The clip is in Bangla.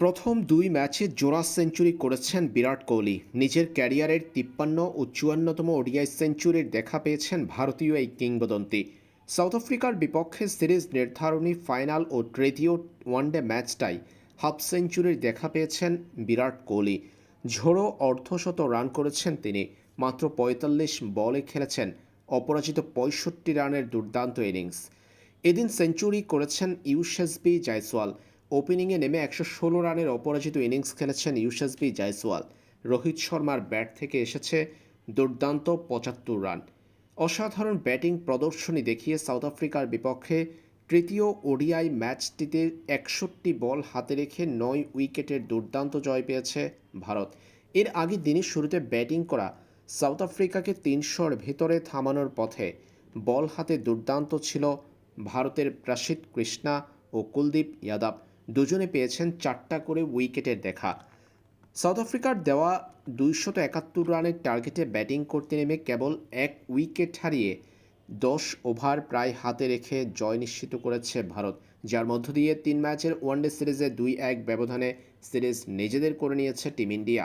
প্রথম দুই ম্যাচে জোড়া সেঞ্চুরি করেছেন বিরাট কোহলি। নিজের ক্যারিয়ারের তিপ্পান্ন ও চুয়ান্নতম ওডিআই সেঞ্চুরির দেখা পেয়েছেন ভারতীয় এই কিংবদন্তি। সাউথ আফ্রিকার বিপক্ষে সিরিজ নির্ধারণী ফাইনাল ও তৃতীয় ওয়ানডে ম্যাচটাই হাফ সেঞ্চুরির দেখা পেয়েছেন বিরাট কোহলি। ঝোড়ো অর্ধশত রান করেছেন তিনি। মাত্র পঁয়তাল্লিশ বলে খেলেছেন, অপরাজিত পঁয়ষট্টি রানের দুর্দান্ত ইনিংস। এদিন সেঞ্চুরি করেছেন ইউশেসবি জয়সওয়াল। ওপেনিংয়ে নেমে একশো ষোলো রানের অপরাজিত ইনিংস খেলেছেন ইউশেসবি জয়সওয়াল। রোহিত শর্মার ব্যাট থেকে এসেছে দুর্দান্ত পঁচাত্তর রান। অসাধারণ ব্যাটিং প্রদর্শনী দেখিয়ে সাউথ আফ্রিকার বিপক্ষে তৃতীয় ওডিআই ম্যাচটিতে একষট্টি বল হাতে রেখে নয় উইকেটের দুর্দান্ত জয় পেয়েছে ভারত। এর আগে দিনের শুরুতে ব্যাটিং করা সাউথ আফ্রিকাকে তিনশোর ভেতরে থামানোর পথে বল হাতে দুর্দান্ত ছিল ভারতের প্রাসিদ কৃষ্ণা ও কুলদীপ যাদব। দুজনে পেয়েছেন চারটা করে উইকেটের দেখা। সাউথ আফ্রিকার দেওয়া দুইশত একাত্তর রানের টার্গেটে ব্যাটিং করতে নেমে কেবল এক উইকেট হারিয়ে দশ ওভার প্রায় হাতে রেখে জয় নিশ্চিত করেছে ভারত, যার মধ্য দিয়ে তিন ম্যাচের ওয়ানডে সিরিজে দুই এক ব্যবধানে সিরিজ নিজেদের করে নিয়েছে টিম ইন্ডিয়া।